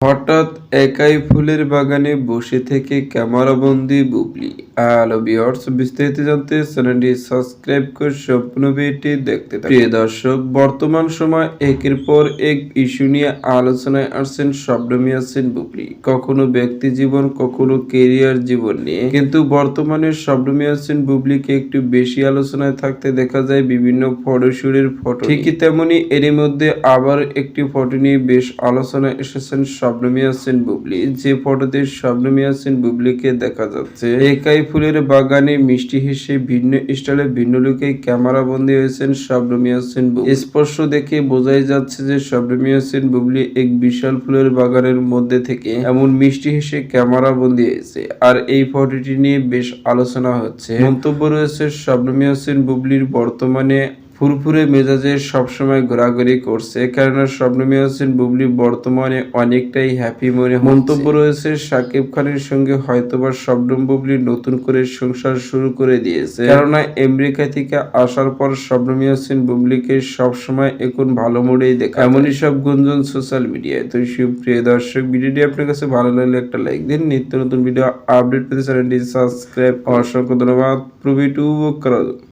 হঠাৎ একাই ফুলের বাগানে বসে থেকে ক্যামেরাবন্দি বুবলি। হ্যালো বিস্তারিত জানতে চ্যানেলটি সাবস্ক্রাইব করে সম্পূর্ণ ভিডিওটি দেখতে থাকুন। প্রিয় দর্শক, বর্তমান সময় একের পর এক ইস্যু নিয়ে আলোচনায় আসছেন শবনমী আছেন বুবলি। কখনো ব্যক্তি জীবন, কখনো কেরিয়ার জীবন নিয়ে। কিন্তু বর্তমানে শবনমী আছেন বুবলিকে একটু বেশি আলোচনায় থাকতে দেখা যায় বিভিন্ন ফটোশুটের ফটো ঠিকই তেমনি এরই মধ্যে আবার একটি ফটো নিয়ে বেশ আলোচনায় এসেছেন আছেন বুবলি। যে ফটোতে শবনমী আছেন বুবলিকে দেখা যাচ্ছে, একাই ফুলের বাগানে মিষ্টি হেসে ভিন্ন স্টাইলে ভিন্ন লুকে ক্যামেরা বন্দী হয়েছেন আছেন বুবলি। স্পর্শ দেখে বোঝাই যাচ্ছে যে আছেন বুবলি এক বিশাল ফুলের বাগানের মধ্যে থেকে এমন মিষ্টি হেসে ক্যামেরা বন্দী হয়েছে। আর এই ফটোটি নিয়ে বেশ আলোচনা হচ্ছে। মন্তব্য রয়েছে আছেন বুবলির বর্তমানে ফুরফুরে মেজাজে সবসময় ঘোরাঘুরি করছে, কেননা স্বপ্নমী হোসেন বুবলি বর্তমানে অনেকটাই হ্যাপি মনে মন্তব্য রয়েছে, সাকিব খানের সঙ্গে হয়তোবা শবনম বুবলি নতুন করে সংসার শুরু করে দিয়েছে। কেননা আমেরিকা থেকে আসার পর শবনমী হোসেন বুবলিকে সবসময় এখন ভালো মোড়েই দেখা এমনই সব গুঞ্জন সোশ্যাল মিডিয়ায়। তো সুপ্রিয় দর্শক, ভিডিওটি আপনার কাছে ভালো লাগলে একটা লাইক দিন। নিত্য নতুন ভিডিও আপডেট পেতে চ্যানেলটি সাবস্ক্রাইব অসংখ্য ধন্যবাদ। প্রভৃতি করা